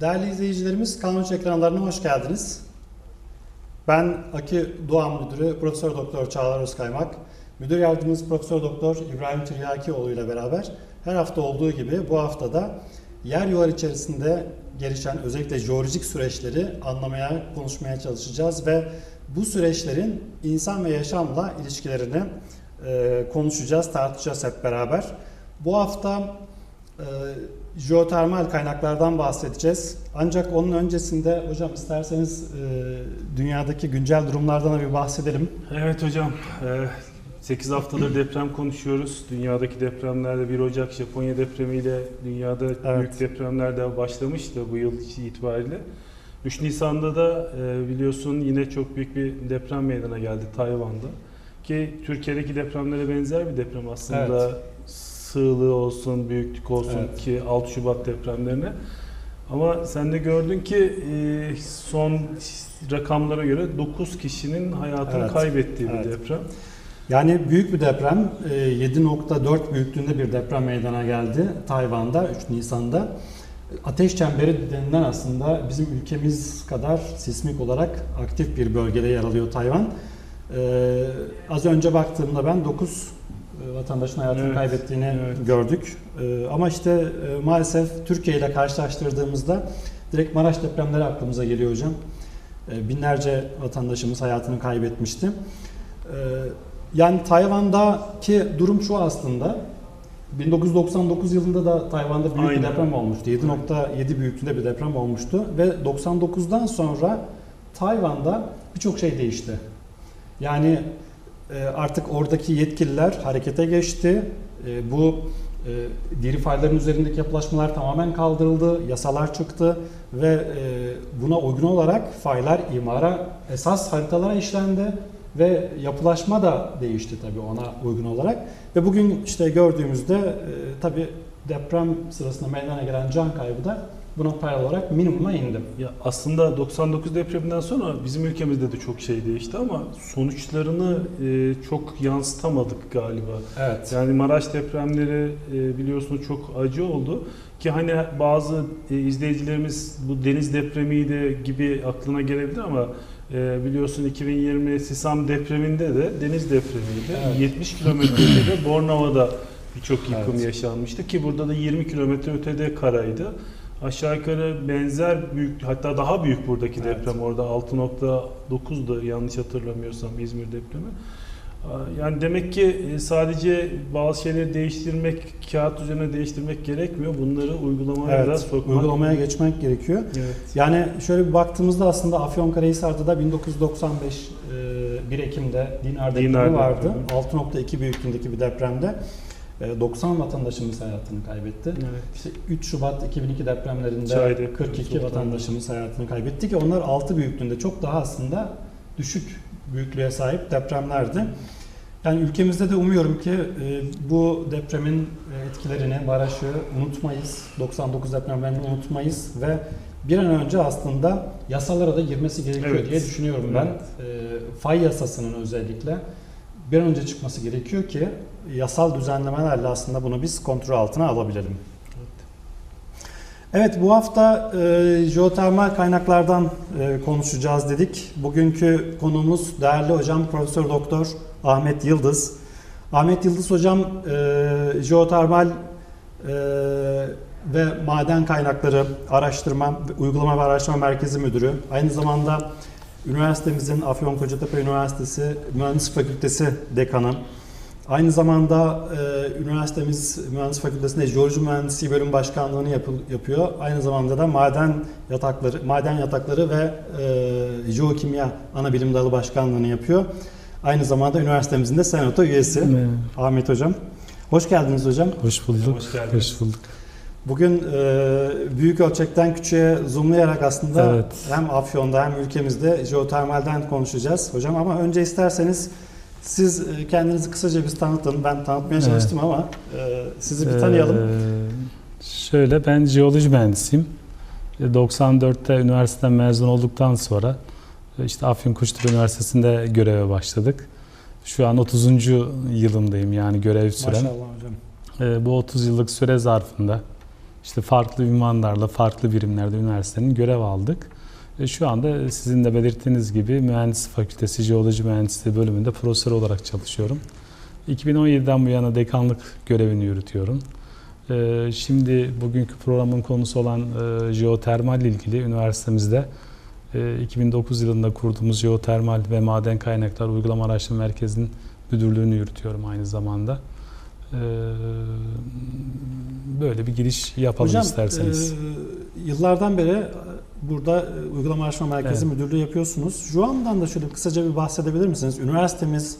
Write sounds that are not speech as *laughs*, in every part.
Değerli izleyicilerimiz, Kanun ekranlarına hoş geldiniz. Ben AKİ Doğan Müdürü Profesör Doktor Çağlar Özkaymak, Müdür Yardımcımız Profesör Doktor İbrahim Tiryakioğlu ile beraber her hafta olduğu gibi bu haftada yer yuvar içerisinde gelişen özellikle jeolojik süreçleri anlamaya, konuşmaya çalışacağız ve bu süreçlerin insan ve yaşamla ilişkilerini e, konuşacağız, tartışacağız hep beraber. Bu hafta e, jeotermal kaynaklardan bahsedeceğiz. Ancak onun öncesinde hocam isterseniz e, dünyadaki güncel durumlardan da bir bahsedelim. Evet hocam, 8 haftadır deprem konuşuyoruz. Dünyadaki depremlerde 1 Ocak Japonya depremiyle dünyada Evet. büyük depremler de başlamıştı bu yıl itibariyle. 3 Nisan'da da e, biliyorsun yine çok büyük bir deprem meydana geldi Tayvan'da. Ki Türkiye'deki depremlere benzer bir deprem aslında. Evet. Sığlığı olsun, büyüklük olsun Evet. ki 6 Şubat depremlerine. Ama sen de gördün ki e, son rakamlara göre 9 kişinin hayatını Evet. kaybettiği bir Evet. deprem. Yani büyük bir deprem, e, 7.4 büyüklüğünde bir deprem meydana geldi Tayvan'da 3 Nisan'da. Ateş çemberi denilen aslında bizim ülkemiz kadar sismik olarak aktif bir bölgede yer alıyor Tayvan. E, az önce baktığımda ben 9 vatandaşın hayatını Evet, kaybettiğini evet. gördük. E, ama işte e, maalesef Türkiye ile karşılaştırdığımızda direkt Maraş depremleri aklımıza geliyor hocam. E, binlerce vatandaşımız hayatını kaybetmişti. E, yani Tayvan'daki durum şu aslında. 1999 yılında da Tayvan'da büyük Aynen. bir deprem olmuştu. 7.7 büyüklüğünde bir deprem olmuştu ve 99'dan sonra Tayvan'da birçok şey değişti. Yani e, artık oradaki yetkililer harekete geçti. E, Bu e, diri fayların üzerindeki yapılaşmalar tamamen kaldırıldı, yasalar çıktı ve e, buna uygun olarak faylar imara esas haritalara işlendi ve yapılaşma da değişti tabii ona uygun olarak. Ve bugün işte gördüğümüzde e, tabii deprem sırasında meydana gelen can kaybı da buna paralel olarak minimuma indi. Ya aslında 99 depreminden sonra bizim ülkemizde de çok şey değişti ama sonuçlarını e, çok yansıtamadık galiba. Evet. Yani Maraş depremleri e, biliyorsunuz çok acı oldu ki hani bazı e, izleyicilerimiz bu deniz depremiydi gibi aklına gelebilir ama e, biliyorsun 2020 Sisam depreminde de deniz depremiydi. Evet. 70 kilometrede de Bornova'da birçok yıkım Evet. yaşanmıştı ki burada da 20 kilometre ötede karaydı. Aşağı yukarı benzer büyük hatta daha büyük buradaki Evet. deprem orada 6.9'du yanlış hatırlamıyorsam İzmir depremi. Yani demek ki e, sadece bazı şeyleri değiştirmek, kağıt üzerine değiştirmek gerekmiyor. Bunları uygulamaya Evet, sokmak. uygulamaya geçmek gerekiyor. Evet. Yani şöyle bir baktığımızda aslında Afyonkarahisar'da da 1995 e, 1 Ekim'de Dinar depremi Dinar vardı. depremi. 6.2 büyüklüğündeki bir depremde e, 90 vatandaşımız hayatını kaybetti. Evet. İşte 3 Şubat 2002 depremlerinde Çay depremi, 42 Sultan vatandaşımız hayatını kaybetti ki onlar 6 büyüklüğünde çok daha aslında düşük büyüklüğe sahip depremlerdi. Yani ülkemizde de umuyorum ki e, bu depremin e, etkilerini, Maraş'ı unutmayız. 99 depremlerini unutmayız ve bir an önce aslında yasalara da girmesi gerekiyor Evet. diye düşünüyorum ben. Evet. E, fay yasasının özellikle bir an önce çıkması gerekiyor ki yasal düzenlemelerle aslında bunu biz kontrol altına alabilelim. Evet bu hafta e, jeotermal kaynaklardan e, konuşacağız dedik. Bugünkü konuğumuz değerli hocam Profesör Doktor Ahmet Yıldız. Ahmet Yıldız hocam e, jeotermal e, ve maden kaynakları araştırma uygulama ve araştırma merkezi müdürü. Aynı zamanda üniversitemizin Afyonkarahisar Üniversitesi Mühendislik Fakültesi dekanı. Aynı zamanda e, üniversitemiz Mühendislik Fakültesi'nde Jeoloji Mühendisliği Bölüm Başkanlığı'nı yapı- yapıyor. Aynı zamanda da maden yatakları, maden yatakları ve e, jeokimya ana bilim dalı başkanlığını yapıyor. Aynı zamanda üniversitemizin de senato üyesi Ahmet Hocam. Hoş geldiniz hocam. Hoş bulduk. Hoş geldiniz. Hoş bulduk. Bugün e, büyük ölçekten küçüğe zoomlayarak aslında Evet. hem Afyon'da hem ülkemizde jeotermalden konuşacağız hocam. Ama önce isterseniz siz e, kendinizi kısaca bir tanıtın. Ben tanıtmaya Evet. çalıştım ama e, sizi bir tanıyalım. Ee, şöyle ben jeoloji mühendisiyim. E, 94'te üniversiteden mezun olduktan sonra e, işte Afyonkuştepe Üniversitesi'nde göreve başladık. Şu an 30. yılındayım yani görev sürem. Maşallah hocam. E, bu 30 yıllık süre zarfında işte farklı ünvanlarla, farklı birimlerde üniversitenin görev aldık. E, Şu anda sizin de belirttiğiniz gibi Mühendislik Fakültesi Jeoloji Mühendisliği bölümünde profesör olarak çalışıyorum. 2017'den bu yana dekanlık görevini yürütüyorum. E, Şimdi bugünkü programın konusu olan e, jeotermal ilgili üniversitemizde e, 2009 yılında kurduğumuz Jeotermal ve Maden Kaynaklar Uygulama Araştırma Merkezi'nin müdürlüğünü yürütüyorum aynı zamanda. E, Böyle bir giriş yapalım Hocam isterseniz. e, yıllardan beri burada e, Uygulama Araştırma Merkezi Müdürlüğü yapıyorsunuz. Şu andan da şöyle kısaca bir bahsedebilir misiniz? Üniversitemiz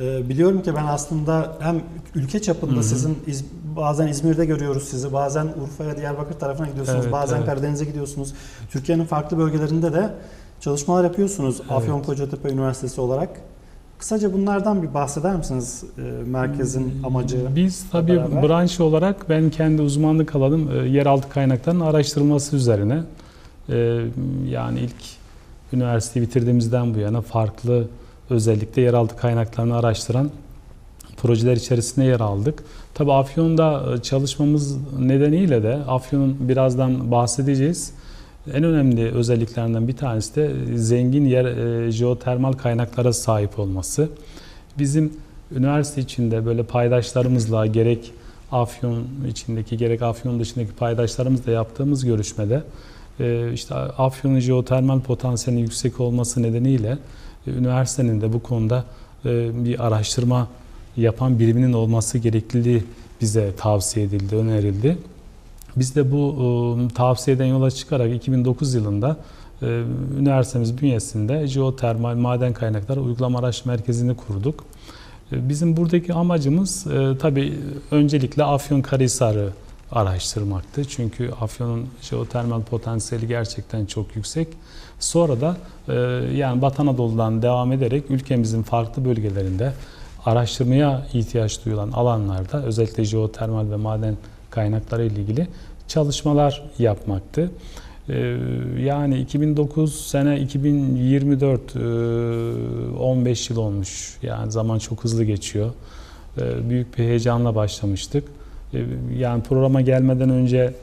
e, biliyorum ki ben aslında hem ülke çapında Hı hı. sizin İz- bazen İzmir'de görüyoruz sizi, bazen Urfa'ya, Diyarbakır tarafına gidiyorsunuz, Evet, bazen evet. Karadeniz'e gidiyorsunuz. Türkiye'nin farklı bölgelerinde de çalışmalar yapıyorsunuz Evet. Afyonkarahisar Üniversitesi olarak. Kısaca bunlardan bir bahseder misiniz e, merkezin amacı? Biz tabii beraber. branş olarak ben kendi uzmanlık alanım e, yeraltı kaynaklarının araştırılması üzerine. E, Yani ilk üniversiteyi bitirdiğimizden bu yana farklı özellikle yeraltı kaynaklarını araştıran projeler içerisinde yer aldık. Tabii Afyon'da çalışmamız nedeniyle de Afyon'un birazdan bahsedeceğiz. En önemli özelliklerinden bir tanesi de zengin yer e, jeotermal kaynaklara sahip olması. Bizim üniversite içinde böyle paydaşlarımızla gerek Afyon içindeki gerek Afyon dışındaki paydaşlarımızla yaptığımız görüşmede e, işte Afyon'un jeotermal potansiyelinin yüksek olması nedeniyle e, üniversitenin de bu konuda bir araştırma yapan biriminin olması gerekliliği bize tavsiye edildi, önerildi. Biz de bu e, tavsiyeden yola çıkarak 2009 yılında e, üniversitemiz bünyesinde jeotermal maden kaynakları uygulama araştırma merkezini kurduk. E, Bizim buradaki amacımız tabii öncelikle Afyonkarahisar'ı araştırmaktı. Çünkü Afyon'un jeotermal potansiyeli gerçekten çok yüksek. Sonra da yani Batı Anadolu'dan devam ederek ülkemizin farklı bölgelerinde araştırmaya ihtiyaç duyulan alanlarda özellikle jeotermal ve maden kaynakları ile ilgili çalışmalar yapmaktı. Ee, Yani 2009 sene 2024 e, 15 yıl olmuş. Yani zaman çok hızlı geçiyor. Ee, Büyük bir heyecanla başlamıştık. Ee, Yani programa gelmeden önce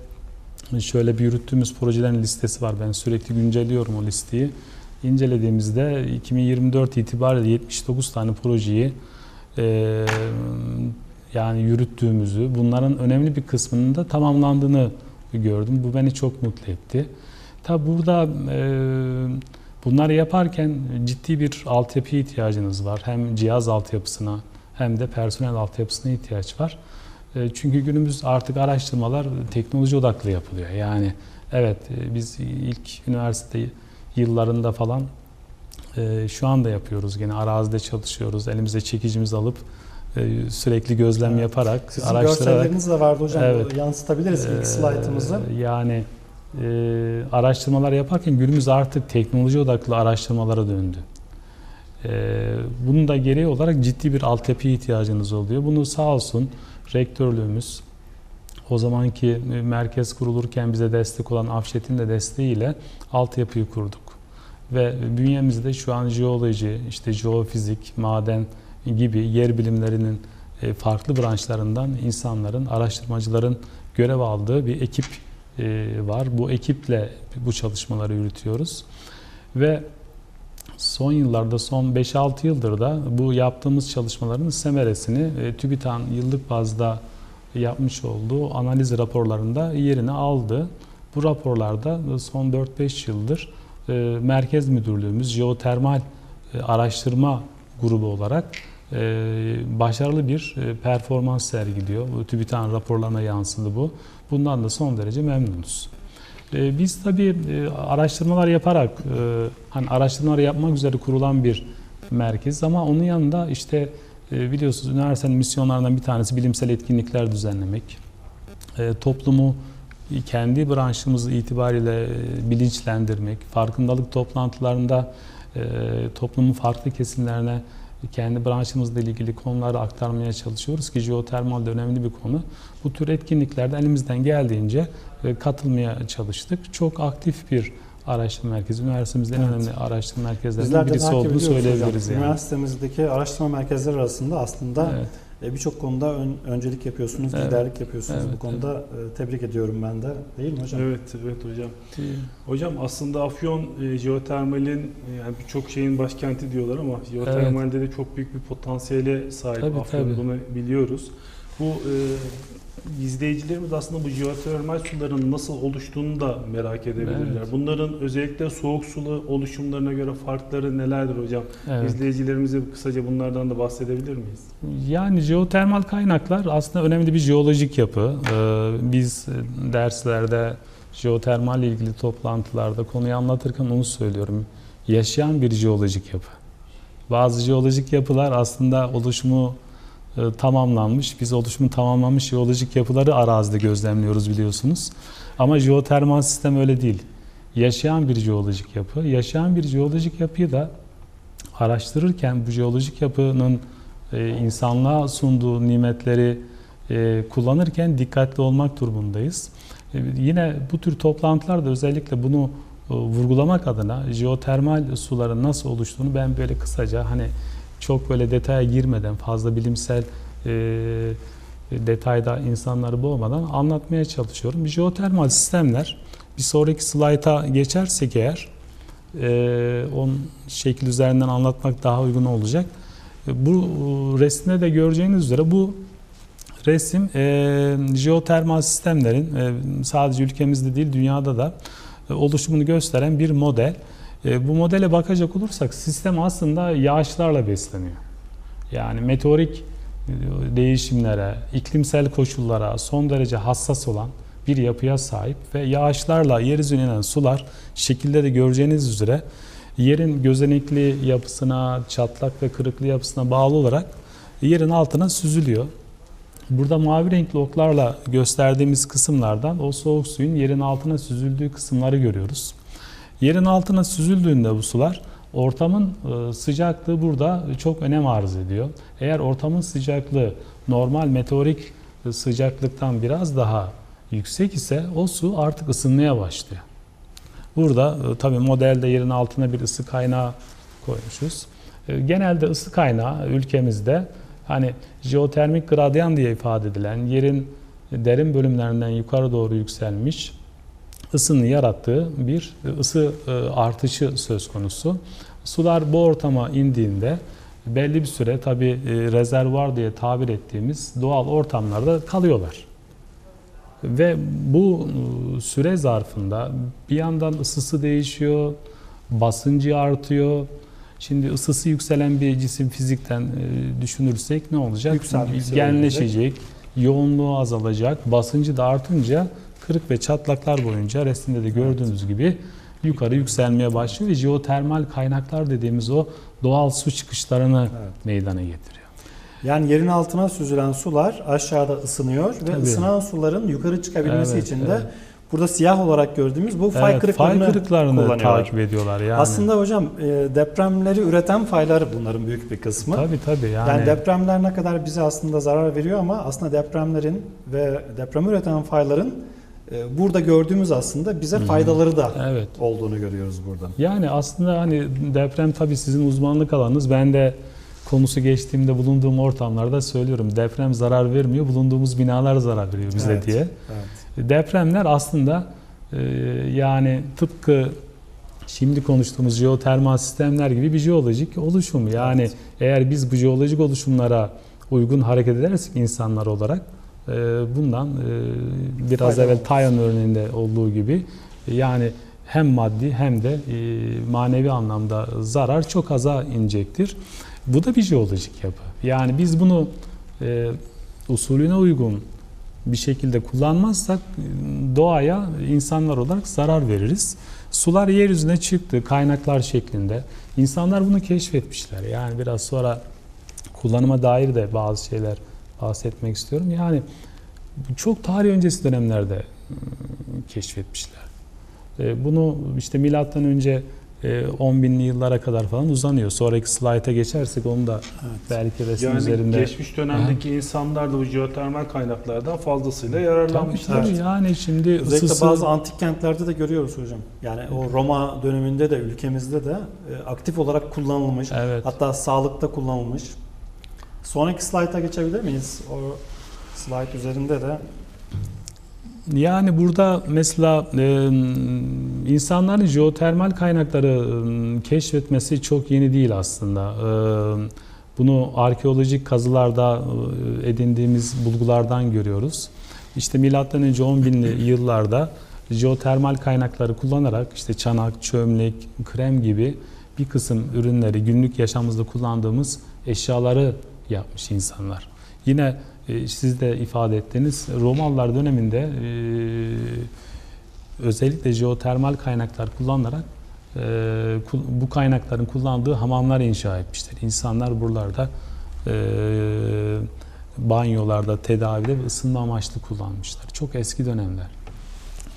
şöyle bir yürüttüğümüz projelerin listesi var. Ben sürekli güncelliyorum o listeyi. İncelediğimizde 2024 itibariyle 79 tane projeyi e, yani yürüttüğümüzü, bunların önemli bir kısmının da tamamlandığını gördüm. Bu beni çok mutlu etti. Tabi burada e, bunları yaparken ciddi bir altyapıya ihtiyacınız var. Hem cihaz altyapısına hem de personel altyapısına ihtiyaç var. E, çünkü günümüz artık araştırmalar teknoloji odaklı yapılıyor. Yani evet e, biz ilk üniversite yıllarında falan e, şu anda yapıyoruz. Gene arazide çalışıyoruz. Elimize çekicimizi alıp sürekli gözlem yaparak, Sizin araştırarak görselleriniz de vardı hocam. Evet. Yansıtabiliriz ilk Ee, slaytımızı. Yani e, araştırmalar yaparken günümüz artık teknoloji odaklı araştırmalara döndü. E, bunun da gereği olarak ciddi bir altyapıya ihtiyacınız oluyor. Bunu sağ olsun rektörlüğümüz o zamanki e, merkez kurulurken bize destek olan Afşet'in de desteğiyle altyapıyı kurduk. Ve bünyemizde şu an jeoloji, işte jeofizik, maden gibi yer bilimlerinin e, farklı branşlarından insanların, araştırmacıların görev aldığı bir ekip e, var. Bu ekiple bu çalışmaları yürütüyoruz. Ve son yıllarda, son 5-6 yıldır da bu yaptığımız çalışmaların semeresini e, TÜBİTAK'ın yıllık bazda yapmış olduğu analiz raporlarında yerini aldı. Bu raporlarda son 4-5 yıldır Merkez Müdürlüğümüz jeotermal araştırma grubu olarak başarılı bir e, performans sergiliyor. Bu TÜBİTAK'ın raporlarına yansıdı bu. Bundan da son derece memnunuz. E, Biz tabii e, araştırmalar yaparak, e, hani araştırmalar yapmak üzere kurulan bir merkez ama onun yanında işte biliyorsunuz üniversitenin misyonlarından bir tanesi bilimsel etkinlikler düzenlemek. Toplumu kendi branşımız itibariyle bilinçlendirmek, farkındalık toplantılarında toplumun farklı kesimlerine kendi branşımızla ilgili konuları aktarmaya çalışıyoruz ki jeotermal de önemli bir konu. Bu tür etkinliklerde elimizden geldiğince e, katılmaya çalıştık. Çok aktif bir araştırma merkezi. Üniversitemizin en Evet. önemli araştırma merkezlerinden Bizler birisi olduğunu hocam. söyleyebiliriz yani. Üniversitemizdeki araştırma merkezleri arasında aslında Evet. E, Birçok konuda ön- öncelik yapıyorsunuz, Evet. liderlik yapıyorsunuz Evet, bu konuda. E, Tebrik ediyorum ben de. Değil mi hocam? Evet, evet hocam. Hocam aslında Afyon e, jeotermalin yani birçok şeyin başkenti diyorlar ama jeotermalde de çok büyük bir potansiyele sahip Tabii, Afyon tabii. bunu biliyoruz. Bu e, izleyicilerimiz aslında bu jeotermal suların nasıl oluştuğunu da merak edebilirler. Evet. Bunların özellikle soğuk sulu oluşumlarına göre farkları nelerdir hocam? Evet. İzleyicilerimize kısaca bunlardan da bahsedebilir miyiz? Yani jeotermal kaynaklar aslında önemli bir jeolojik yapı. Ee, Biz derslerde jeotermal ile ilgili toplantılarda konuyu anlatırken onu söylüyorum. Yaşayan bir jeolojik yapı. Bazı jeolojik yapılar aslında oluşumu tamamlanmış. Biz oluşumu tamamlanmış jeolojik yapıları arazide gözlemliyoruz biliyorsunuz. Ama jeotermal sistem öyle değil. Yaşayan bir jeolojik yapı. Yaşayan bir jeolojik yapıyı da araştırırken bu jeolojik yapının e, insanlığa sunduğu nimetleri e, kullanırken dikkatli olmak durumundayız. E, yine bu tür toplantılarda özellikle bunu e, vurgulamak adına jeotermal suların nasıl oluştuğunu ben böyle kısaca hani çok böyle detaya girmeden fazla bilimsel e, detayda insanları boğmadan anlatmaya çalışıyorum. Jeotermal sistemler bir sonraki slayta geçersek eğer e, onun şekil üzerinden anlatmak daha uygun olacak. E, Bu e, resimde de göreceğiniz üzere bu resim e, jeotermal sistemlerin e, sadece ülkemizde değil dünyada da e, oluşumunu gösteren bir model. E, bu modele bakacak olursak sistem aslında yağışlarla besleniyor. Yani meteorik e, değişimlere, iklimsel koşullara son derece hassas olan bir yapıya sahip ve yağışlarla yeryüzüne inen sular şekilde de göreceğiniz üzere yerin gözenekli yapısına, çatlak ve kırıklı yapısına bağlı olarak yerin altına süzülüyor. Burada mavi renkli oklarla gösterdiğimiz kısımlardan o soğuk suyun yerin altına süzüldüğü kısımları görüyoruz. Yerin altına süzüldüğünde bu sular ortamın e, sıcaklığı burada çok önem arz ediyor. Eğer ortamın sıcaklığı normal meteorik e, sıcaklıktan biraz daha yüksek ise o su artık ısınmaya başlıyor. Burada e, tabii modelde yerin altına bir ısı kaynağı koymuşuz. Genelde ısı kaynağı ülkemizde hani jeotermik gradyan diye ifade edilen yerin derin bölümlerinden yukarı doğru yükselmiş ısının yarattığı bir ısı e, artışı söz konusu. Sular bu ortama indiğinde belli bir süre tabi rezervuar diye tabir ettiğimiz doğal ortamlarda kalıyorlar. Ve bu e, süre zarfında bir yandan ısısı değişiyor, basıncı artıyor. Şimdi ısısı yükselen bir cisim fizikten e, düşünürsek ne olacak? Yükselmesi Genleşecek, yoğunluğu azalacak, basıncı da artınca kırık ve çatlaklar boyunca resimde de gördüğünüz gibi yukarı yükselmeye başlıyor ve jeotermal kaynaklar dediğimiz o doğal su çıkışlarını Evet. meydana getiriyor. Yani yerin altına süzülen sular aşağıda ısınıyor ve Tabii. ısınan suların yukarı çıkabilmesi Evet, için de evet. burada siyah olarak gördüğümüz bu fay Evet, kırıklarını, fay kırıklarını takip ediyorlar yani. Aslında hocam e, depremleri üreten faylar bunların büyük bir kısmı. tabii tabii yani, Yani, depremler ne kadar bize aslında zarar veriyor ama aslında depremlerin ve deprem üreten fayların burada gördüğümüz aslında bize faydaları da evet. olduğunu görüyoruz burada. Yani aslında hani deprem tabii sizin uzmanlık alanınız. Ben de konusu geçtiğimde bulunduğum ortamlarda söylüyorum. Deprem zarar vermiyor, bulunduğumuz binalar zarar veriyor bize Evet. diye. Evet. Depremler aslında e, yani tıpkı şimdi konuştuğumuz jeotermal sistemler gibi bir jeolojik oluşum. Yani Evet. eğer biz bu jeolojik oluşumlara uygun hareket edersek insanlar olarak bundan e, biraz evvel. Tayon örneğinde olduğu gibi e, yani hem maddi hem de e, manevi anlamda zarar çok aza inecektir. Bu da bir jeolojik yapı. Yani biz bunu usulüne uygun bir şekilde kullanmazsak doğaya insanlar olarak zarar veririz. Sular yeryüzüne çıktı kaynaklar şeklinde. İnsanlar bunu keşfetmişler. Yani biraz sonra kullanıma dair de bazı şeyler bahsetmek istiyorum. Yani çok tarih öncesi dönemlerde ıı, keşfetmişler. E, Bunu işte milattan önce e, 10 binli yıllara kadar falan uzanıyor. Sonraki slayta geçersek onu da Evet. belki resim Yani üzerinde geçmiş dönemdeki insanlar da bu jeotermal kaynaklardan fazlasıyla Tabii, yararlanmışlar. tabii yani şimdi Özellikle ısısı bazı antik kentlerde de görüyoruz hocam. Yani o Roma döneminde de ülkemizde de e, aktif olarak kullanılmış. evet Hatta sağlıkta kullanılmış. Sonraki slayta geçebilir miyiz? O slide üzerinde de Yani burada mesela e, insanların jeotermal kaynakları e, keşfetmesi çok yeni değil aslında. E, bunu arkeolojik kazılarda e, edindiğimiz bulgulardan görüyoruz. İşte milattan önce 10.000'li *laughs* yıllarda jeotermal kaynakları kullanarak işte çanak, çömlek, krem gibi bir kısım ürünleri günlük yaşamımızda kullandığımız eşyaları yapmış insanlar. Yine e, siz de ifade ettiniz Romalılar döneminde e, özellikle jeotermal kaynaklar kullanarak e, bu kaynakların kullandığı hamamlar inşa etmişler. İnsanlar buralarda e, banyolarda, tedavide ve ısınma amaçlı kullanmışlar. Çok eski dönemler.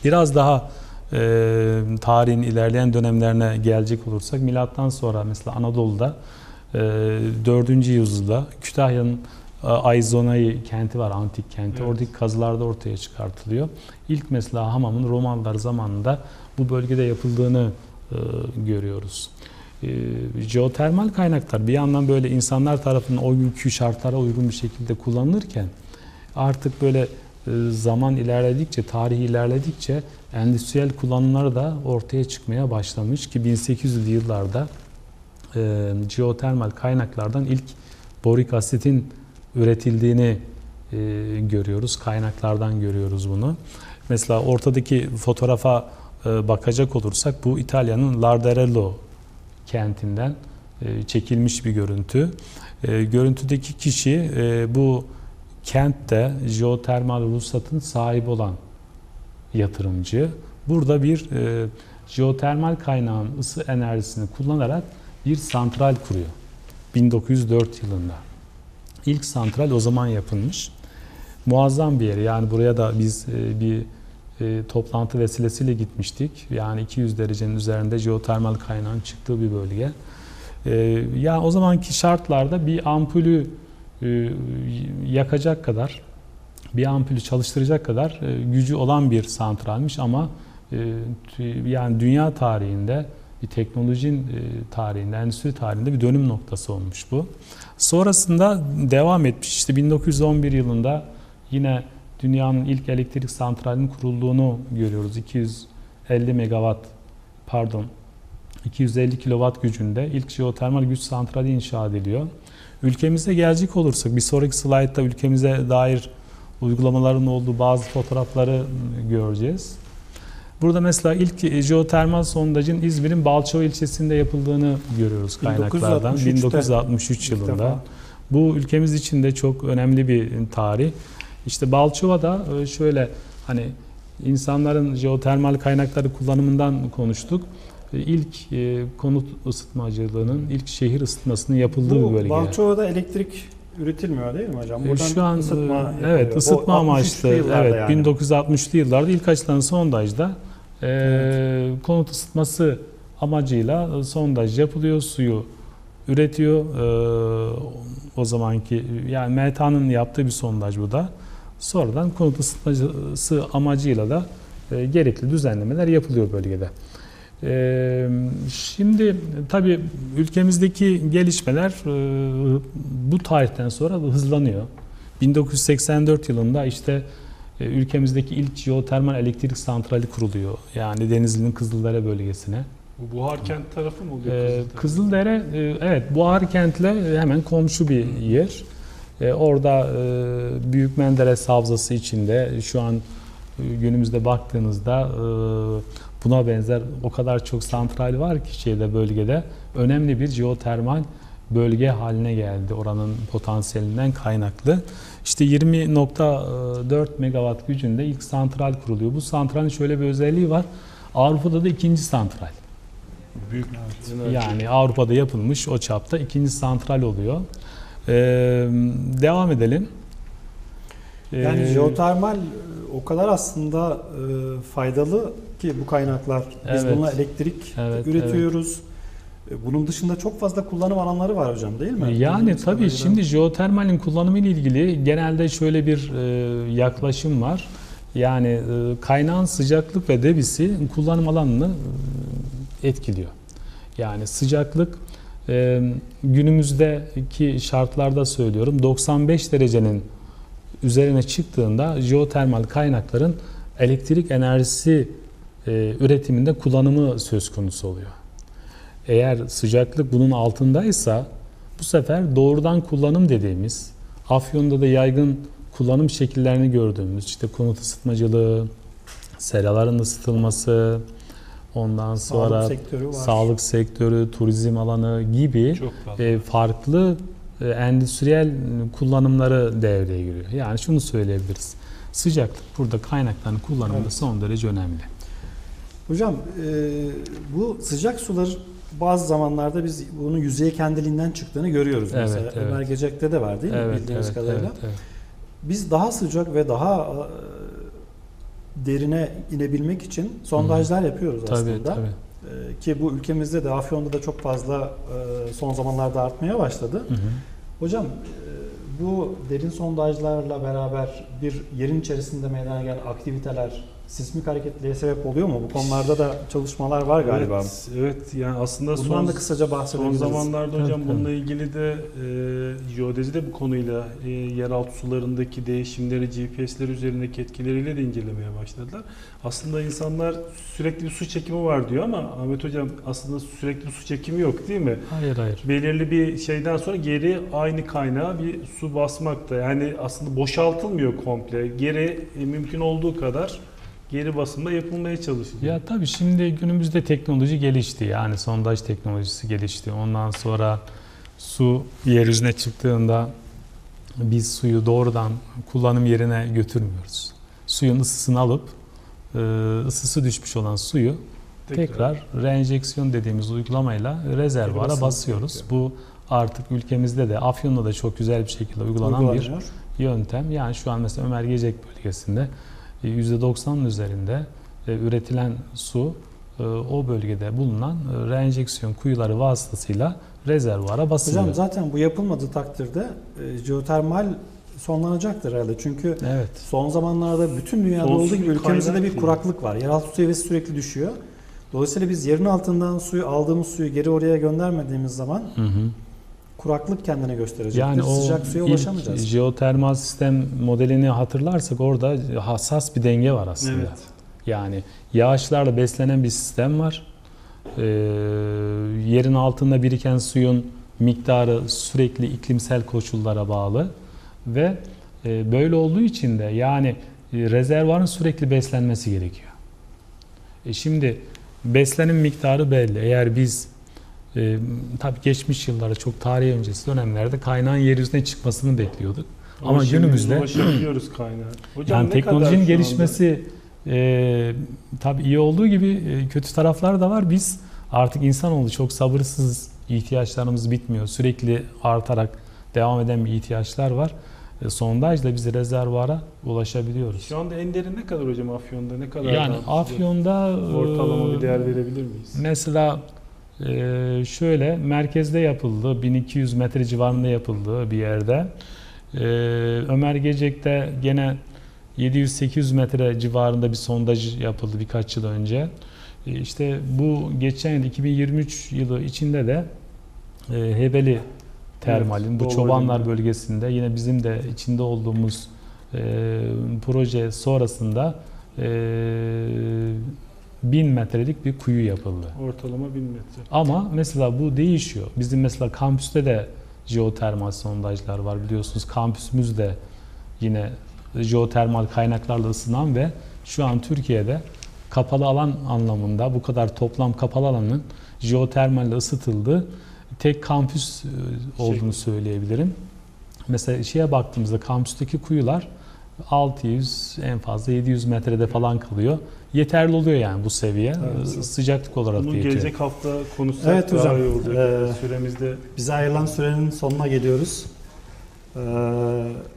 Biraz daha e, tarihin ilerleyen dönemlerine gelecek olursak milattan sonra mesela Anadolu'da 4. yüzyılda Kütahya'nın e, Ayzonay kenti var, antik kenti. Evet. Oradaki kazılarda ortaya çıkartılıyor. İlk mesela hamamın Romalılar zamanında bu bölgede yapıldığını e, görüyoruz. E, jeotermal kaynaklar bir yandan böyle insanlar tarafından o günkü şartlara uygun bir şekilde kullanılırken artık böyle e, zaman ilerledikçe, tarih ilerledikçe endüstriyel kullanımları da ortaya çıkmaya başlamış ki 1800'lü yıllarda e, jeotermal kaynaklardan ilk borik asitin üretildiğini e, görüyoruz. Kaynaklardan görüyoruz bunu. Mesela ortadaki fotoğrafa e, bakacak olursak bu İtalya'nın Larderello kentinden e, çekilmiş bir görüntü. E, görüntüdeki kişi e, bu kentte jeotermal ruhsatın sahibi olan yatırımcı. Burada bir e, jeotermal kaynağın ısı enerjisini kullanarak bir santral kuruyor. 1904 yılında. İlk santral o zaman yapılmış. Muazzam bir yer. Yani buraya da biz e, bir e, toplantı vesilesiyle gitmiştik. Yani 200 derecenin üzerinde jeotermal kaynağın çıktığı bir bölge. E, yani o zamanki şartlarda bir ampulü yakacak kadar, bir ampulü çalıştıracak kadar gücü olan bir santralmiş ama yani dünya tarihinde bir teknolojinin e, tarihinde, endüstri tarihinde bir dönüm noktası olmuş bu. Sonrasında devam etmiş. İşte 1911 yılında yine dünyanın ilk elektrik santralinin kurulduğunu görüyoruz. 250 megawatt pardon 250 kilowatt gücünde ilk jeotermal güç santrali inşa ediliyor. Ülkemize gelecek olursak bir sonraki slaytta ülkemize dair uygulamaların olduğu bazı fotoğrafları göreceğiz. Burada mesela ilk jeotermal sondajın İzmir'in Balçova ilçesinde yapıldığını görüyoruz kaynaklardan. 1963'te 1963 İlk yılında. defa. Bu ülkemiz için de çok önemli bir tarih. İşte Balçova'da e, şöyle hani insanların jeotermal kaynakları kullanımından konuştuk. E, İlk e, konut ısıtmacılığının, ilk şehir ısıtmasının yapıldığı bir Bu bölge. Balçova'da elektrik üretilmiyor değil mi hocam? E, Buradan Şu an ısıtma e, yapılıyor. evet ısıtma 63'lü amaçlı evet yani. 1960'lı yıllarda ilk açılan sondajda e, konut ısıtması amacıyla sondaj yapılıyor, suyu üretiyor. E, o zamanki yani META'nın yaptığı bir sondaj bu da. Sonradan konut ısıtması amacıyla da e, gerekli düzenlemeler yapılıyor bölgede. E, şimdi tabii ülkemizdeki gelişmeler e, bu tarihten sonra hızlanıyor. 1984 yılında işte ülkemizdeki ilk jeotermal elektrik santrali kuruluyor. Yani Denizli'nin Kızıldere bölgesine. Bu Buhar kent tarafı mı oluyor? Ee, Kızılderili? Kızıldere e, evet Buhar kentle hemen komşu bir yer. E, Orada e, Büyük Menderes Havzası içinde şu an e, günümüzde baktığınızda e, buna benzer o kadar çok santral var ki şeyde bölgede önemli bir jeotermal bölge haline geldi oranın potansiyelinden kaynaklı. İşte 20.4 megawatt gücünde ilk santral kuruluyor. Bu santralin şöyle bir özelliği var. Avrupa'da da ikinci santral. Büyük. Yani Avrupa'da yapılmış o çapta ikinci santral oluyor. Ee, devam edelim. Yani Ee, jeotermal e, o kadar aslında e, faydalı ki bu kaynaklar. Biz Evet. bununla elektrik Evet, üretiyoruz. E, Bunun dışında çok fazla kullanım alanları var hocam değil mi? Yani tabii kadarıyla. şimdi jeotermalin kullanımı ile ilgili genelde şöyle bir e, yaklaşım var. Yani e, kaynağın sıcaklık ve debisi kullanım alanını e, etkiliyor. Yani sıcaklık e, günümüzdeki şartlarda söylüyorum 95 derecenin üzerine çıktığında jeotermal kaynakların elektrik enerjisi e, üretiminde kullanımı söz konusu oluyor. Eğer sıcaklık bunun altındaysa bu sefer doğrudan kullanım dediğimiz Afyon'da da yaygın kullanım şekillerini gördüğümüz işte konut ısıtmacılığı, seraların ısıtılması, ondan sonra Sağlık sektörü var. sağlık sektörü, turizm alanı gibi e, farklı e, endüstriyel kullanımları devreye giriyor. Yani şunu söyleyebiliriz. Sıcaklık burada kaynakların kullanımında Evet. son derece önemli. Hocam e, bu sıcak sular bazı zamanlarda biz bunun yüzeye kendiliğinden çıktığını görüyoruz. Evet, Mesela evet. Ömer Gecek'te de var değil mi Evet, bildiğimiz evet, kadarıyla. evet, evet. Biz daha sıcak ve daha e, derine inebilmek için sondajlar yapıyoruz Tabii, aslında. tabii. E, ki bu ülkemizde de Afyon'da da çok fazla e, son zamanlarda artmaya başladı. Hı hı. Hocam bu derin sondajlarla beraber bir yerin içerisinde meydana gelen aktiviteler sismik hareketliliğe sebep oluyor mu? Bu konularda da çalışmalar var galiba. Evet, evet yani aslında Bundan son, da kısaca son bahsedebiliriz. zamanlarda Tabii, hocam tabii. bununla ilgili de e, jeodezi de bu konuyla e, yeraltı sularındaki değişimleri GPS'ler üzerindeki etkileriyle de incelemeye başladılar. Aslında insanlar sürekli bir su çekimi var diyor ama Ahmet hocam aslında sürekli su çekimi yok değil mi? Hayır hayır. belirli bir şeyden sonra geri aynı kaynağa bir su basmakta. Yani aslında boşaltılmıyor komple. Geri e, mümkün olduğu kadar geri basımda yapılmaya çalışılıyor. Ya tabii şimdi günümüzde teknoloji gelişti. Yani sondaj teknolojisi gelişti. Ondan sonra su yeryüzüne çıktığında biz suyu doğrudan kullanım yerine götürmüyoruz. Suyun ısısını alıp e, ısısı düşmüş olan suyu tekrar reenjeksiyon dediğimiz uygulamayla rezervuara basın basıyoruz. gerekiyor. Bu artık ülkemizde de Afyon'da da çok güzel bir şekilde uygulanan bir uygulanıyor. yöntem. Yani şu an mesela Ömer Gecek bölgesinde %90'ın üzerinde e, üretilen su e, o bölgede bulunan e, reenjeksiyon kuyuları vasıtasıyla rezervuara basılıyor. Hocam zaten bu yapılmadığı takdirde e, jeotermal sonlanacaktır herhalde. Çünkü Evet. son zamanlarda bütün dünyada Sonsuz olduğu gibi ülkemizde de bir kuraklık var. Yeraltı seviyesi sürekli düşüyor. Dolayısıyla biz yerin altından suyu aldığımız suyu geri oraya göndermediğimiz zaman Hı hı. Kuraklık kendine gösterecektir. Yani o Sıcak suya ulaşamayacağız. jeotermal sistem modelini hatırlarsak orada hassas bir denge var aslında. Evet. Yani yağışlarla beslenen bir sistem var. Ee, yerin altında biriken suyun miktarı sürekli iklimsel koşullara bağlı ve e, böyle olduğu için de yani e, rezervuarın sürekli beslenmesi gerekiyor. E şimdi beslenim miktarı belli. Eğer biz e, tabii geçmiş yıllarda çok tarih öncesi dönemlerde kaynağın yeryüzüne çıkmasını bekliyorduk. Ama şimdi günümüzde- ulaşabiliyoruz kaynağa. *clears throat* Hocam yani teknolojinin gelişmesi e, tabii iyi olduğu gibi e, kötü taraflar da var. Biz artık insanoğlu çok sabırsız, ihtiyaçlarımız bitmiyor. Sürekli artarak devam eden bir ihtiyaçlar var. E, sondajla biz rezervuara ulaşabiliyoruz. Şu anda en derin ne kadar hocam Afyon'da? Ne kadar Yani Afyon'da e, ortalama bir değer verebilir miyiz? Mesela e, şöyle merkezde yapıldı, 1200 metre civarında yapıldı bir yerde. E, Ömer Gecek'te gene 700-800 metre civarında bir sondaj yapıldı birkaç yıl önce. E, işte bu geçen yıl 2023 yılı içinde de e, Hebeli Termal'in Evet, bu Çobanlar bölümünde. bölgesinde yine bizim de içinde olduğumuz e, proje sonrasında e, 1000 metrelik bir kuyu yapıldı. Ortalama 1000 metre. Ama mesela bu değişiyor. Bizim mesela kampüste de jeotermal sondajlar var biliyorsunuz. Kampüsümüz de yine jeotermal kaynaklarla ısınan ve şu an Türkiye'de kapalı alan anlamında bu kadar toplam kapalı alanın jeotermalle ısıtıldığı tek kampüs e, olduğunu söyleyebilirim. Mesela şeye baktığımızda kampüsteki kuyular 600 en fazla 700 metrede falan kalıyor. Yeterli oluyor yani bu seviye. Evet. E, Sıcaklık olarak da Bunu yetiyor. gelecek hafta konuşsak Evet daha hocam, iyi olacak. ee, Süremizde Bize ayrılan sürenin sonuna geliyoruz. Ee,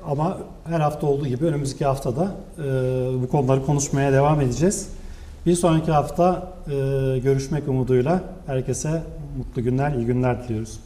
ama her hafta olduğu gibi önümüzdeki haftada e, bu konuları konuşmaya devam edeceğiz. Bir sonraki hafta e, görüşmek umuduyla herkese mutlu günler, iyi günler diliyoruz.